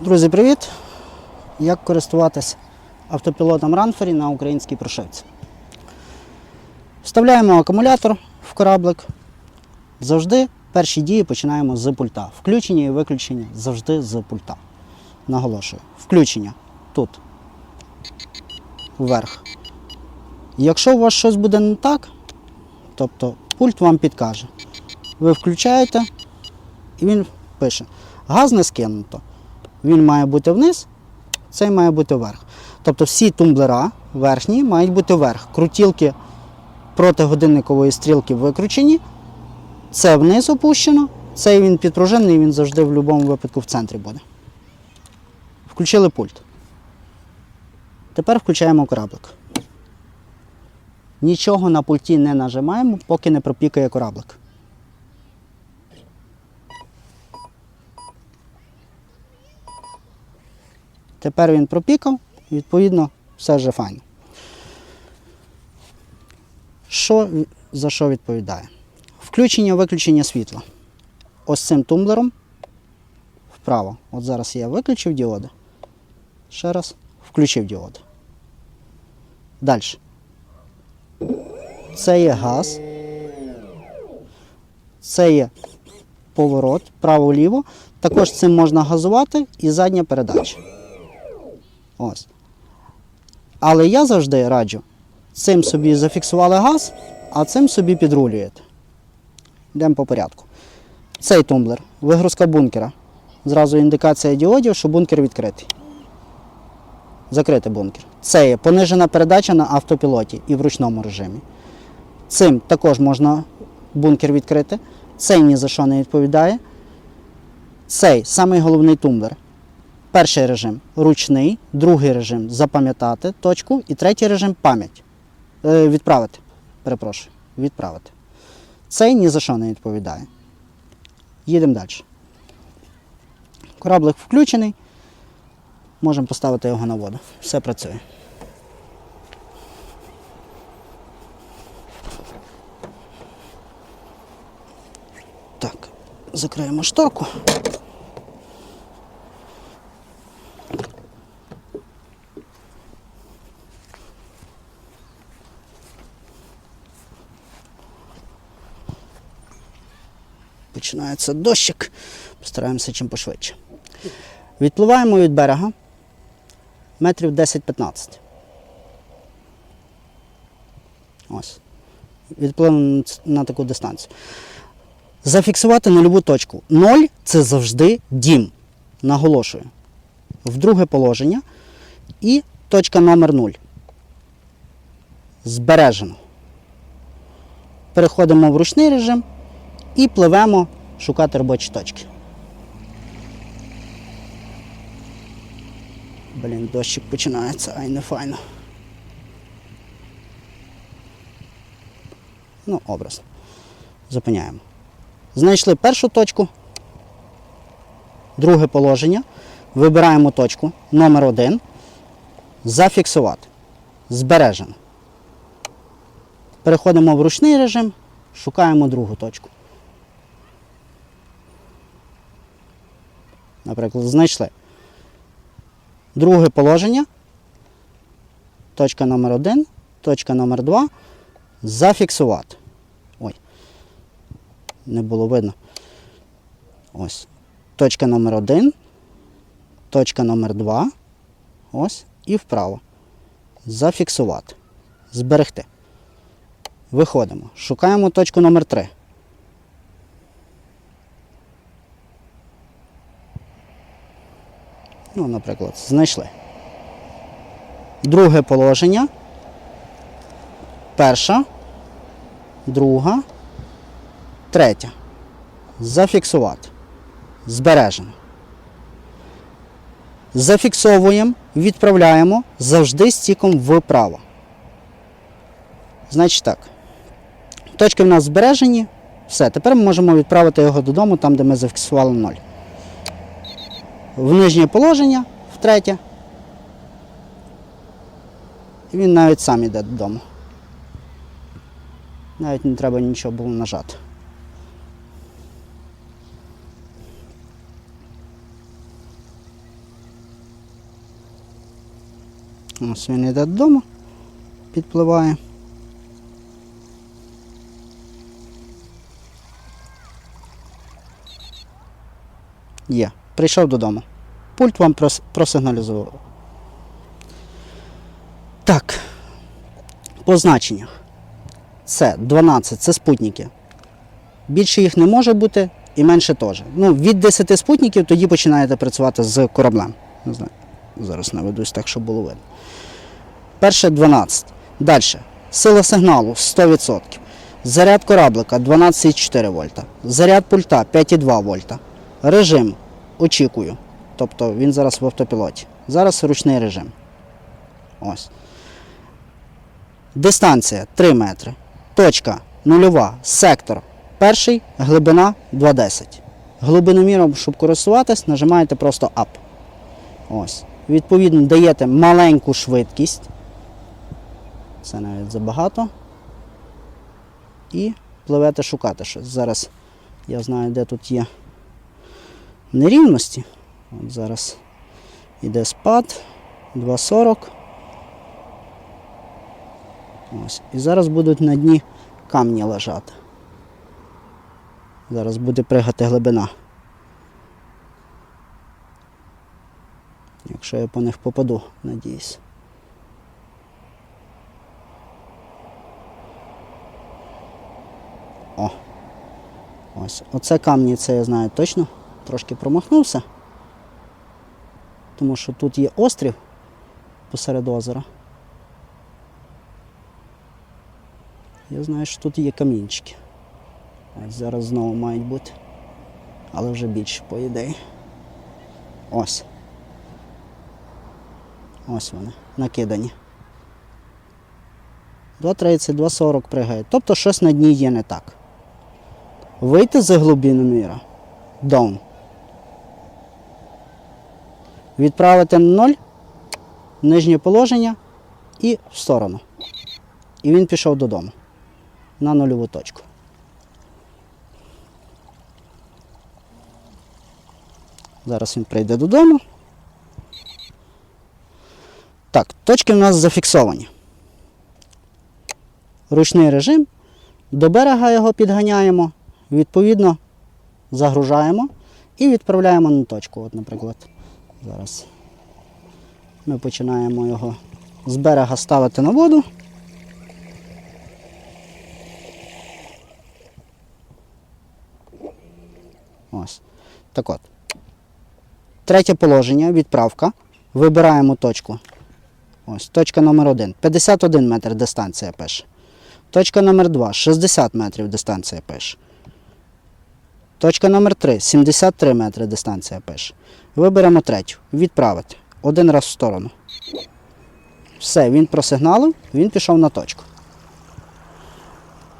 Друзі, привіт! Як користуватись автопілотом Ранфері на українській прошивці? Вставляємо акумулятор в кораблик. Завжди перші дії починаємо з пульта. Включення і виключення завжди з пульта. Наголошую. Включення тут. Вверх. Якщо у вас щось буде не так, тобто пульт вам підкаже. Ви включаєте і він пише: газ не скинуто. Він має бути вниз, цей має бути вверх. Тобто всі тумблера верхні мають бути вверх. Крутілки проти годинникової стрілки викручені. Це вниз опущено, цей він підпружинений, він завжди в будь-якому випадку в центрі буде. Включили пульт. Тепер включаємо кораблик. Нічого на пульті не нажимаємо, поки не пропікає кораблик. Тепер він пропікав, відповідно, все вже файно. Що за що відповідає? Включення виключення світла. Ось цим тумблером вправо. От зараз я виключив діоди. Ще раз включив діоди. Далі. Це є газ. Це є поворот право-ліво. Також цим можна газувати і задня передача. Ось. Але я завжди раджу цим собі зафіксували газ, а цим собі підрулюєте. Йдемо по порядку. Цей тумблер, вигрузка бункера. Зразу індикація діодів, що бункер відкритий. Закрити бункер. Це є понижена передача на автопілоті і в ручному режимі. Цим також можна бункер відкрити. Цей ні за що не відповідає. Цей самий головний тумблер. Перший режим ручний, другий режим запам'ятати точку і третій режим пам'ять. Е, відправити. Перепрошую, відправити. Цей ні за що не відповідає. Їдемо далі. Кораблик включений. Можемо поставити його на воду. Все працює. Так, закриємо шторку. Починається дощик. Постараємося чим пошвидше. Відпливаємо від берега метрів 10-15. Ось. Відпливемо на таку дистанцію. Зафіксувати нульову точку. Ноль це завжди дім. Наголошую. В друге положення. І точка номер 0. Збережено. Переходимо в ручний режим і пливемо шукати робочі точки. Блін, дощик починається, ай не файно. Ну, образно. Зупиняємо. Знайшли першу точку, друге положення. Вибираємо точку номер 1 Зафіксувати. Збережено. Переходимо в ручний режим, шукаємо другу точку. Наприклад, знайшли. Друге положення. Точка номер 1 точка номер 2 Зафіксувати. Ой. Не було видно. Ось. Точка номер 1 точка номер 2 Ось. І вправо. Зафіксувати. Зберегти. Виходимо. Шукаємо точку номер 3 Ну, наприклад, знайшли. Друге положення. Перша, друга, третя. Зафіксувати. Збережено. Зафіксовуємо, відправляємо завжди стіком вправо. Значить так. Точки в нас збережені. Все, тепер ми можемо відправити його додому, там, де ми зафіксували 0 в нижнє положення, в третє. І він навіть сам йде додому. Навіть не треба нічого було нажати. Ось він йде додому, підпливає. Є. Прийшов додому. Пульт вам прос- просигналізував. Так. По значеннях. Це 12, це спутники. Більше їх не може бути і менше теж. Ну, від 10 спутників тоді починаєте працювати з кораблем. Не знаю. Зараз наведусь так, щоб було видно. Перше 12. Далі. Сила сигналу 100%. Заряд кораблика 12,4 вольта. Заряд пульта 5,2 вольта. Режим очікую. Тобто він зараз в автопілоті. Зараз ручний режим. Ось. Дистанція 3 метри. Точка нульова. Сектор. Перший. Глибина 2,10. Глибиноміром, щоб користуватись, нажимаєте просто Up. Ось. Відповідно, даєте маленьку швидкість. Це навіть забагато. І пливете шукати щось. Зараз я знаю, де тут є нерівності. От зараз іде спад 2,40. Ось. І зараз будуть на дні камні лежати. Зараз буде пригати глибина. Якщо я по них попаду, надіюсь. О. Ось. Оце камні, це я знаю точно. Трошки промахнувся. Тому що тут є острів посеред озера. Я знаю, що тут є камінчики. Ось зараз знову мають бути. Але вже більше, по ідеї. Ось. Ось вони, накидані. 2,30, 2,40 пригають. Тобто щось на дні є не так. Вийти з глибини міра. Down. Відправити на 0, нижнє положення і в сторону. І він пішов додому. На нульову точку. Зараз він прийде додому. Так, точки в нас зафіксовані. Ручний режим. До берега його підганяємо, відповідно, загружаємо і відправляємо на точку. От, наприклад, зараз ми починаємо його з берега ставити на воду. Ось. Так от. Третє положення, відправка. Вибираємо точку. Ось, точка номер 1. 51 метр дистанція пише. Точка номер 2 60 метрів дистанція пише. Точка номер 3 73 метри дистанція пише. Виберемо третю. Відправити. Один раз в сторону. Все, він просигналив, він пішов на точку.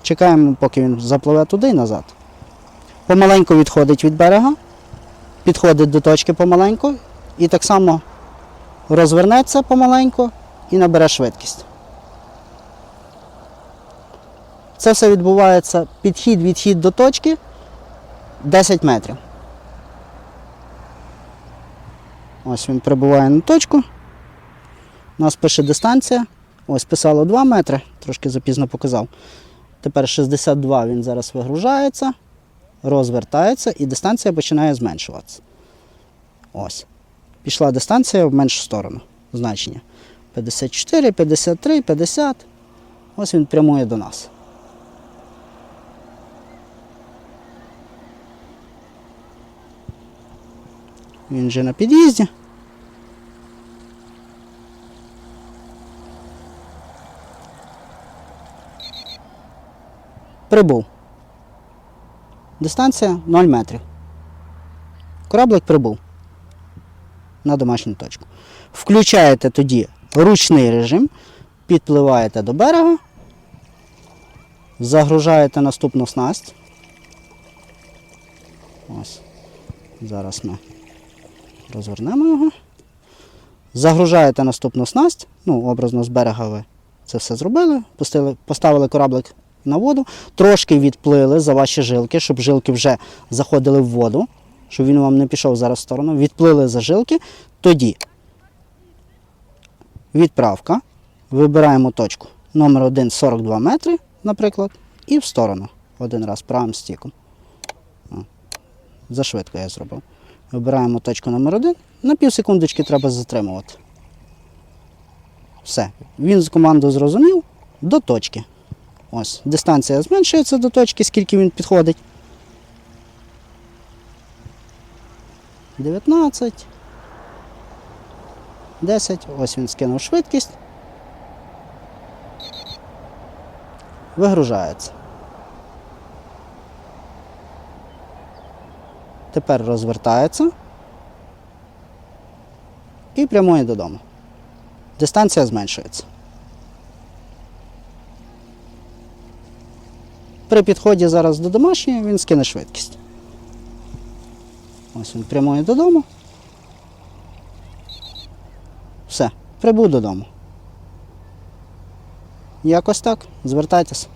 Чекаємо, поки він запливе туди і назад. Помаленьку відходить від берега, підходить до точки помаленьку і так само розвернеться помаленьку і набере швидкість. Це все відбувається підхід-відхід до точки 10 метрів. Ось він прибуває на точку. У нас пише дистанція. Ось писало 2 метри, трошки запізно показав. Тепер 62 він зараз вигружається, розвертається і дистанція починає зменшуватися. Ось. Пішла дистанція в меншу сторону. Значення. 54, 53, 50. Ось він прямує до нас. Він вже на під'їзді. Прибув. Дистанція 0 метрів. Кораблик прибув на домашню точку. Включаєте тоді ручний режим, підпливаєте до берега, загружаєте наступну снасть. Ось. Зараз ми розвернемо його. Загружаєте наступну снасть, ну, образно з берега ви це все зробили, пустили, поставили кораблик на воду, трошки відплили за ваші жилки, щоб жилки вже заходили в воду, щоб він вам не пішов зараз в сторону, відплили за жилки, тоді Відправка. Вибираємо точку номер 1 42 метри, наприклад, і в сторону. Один раз правим стіком. Зашвидко я зробив. Вибираємо точку номер 1 На пів секундочки треба затримувати. Все. Він з команду зрозумів до точки. Ось. Дистанція зменшується до точки, скільки він підходить. 19. 10. Ось він скинув швидкість. Вигружається. Тепер розвертається і прямує додому. Дистанція зменшується. При підході зараз до домашньої він скине швидкість. Ось він прямує додому. Все, прибув додому. Якось так. Звертайтеся.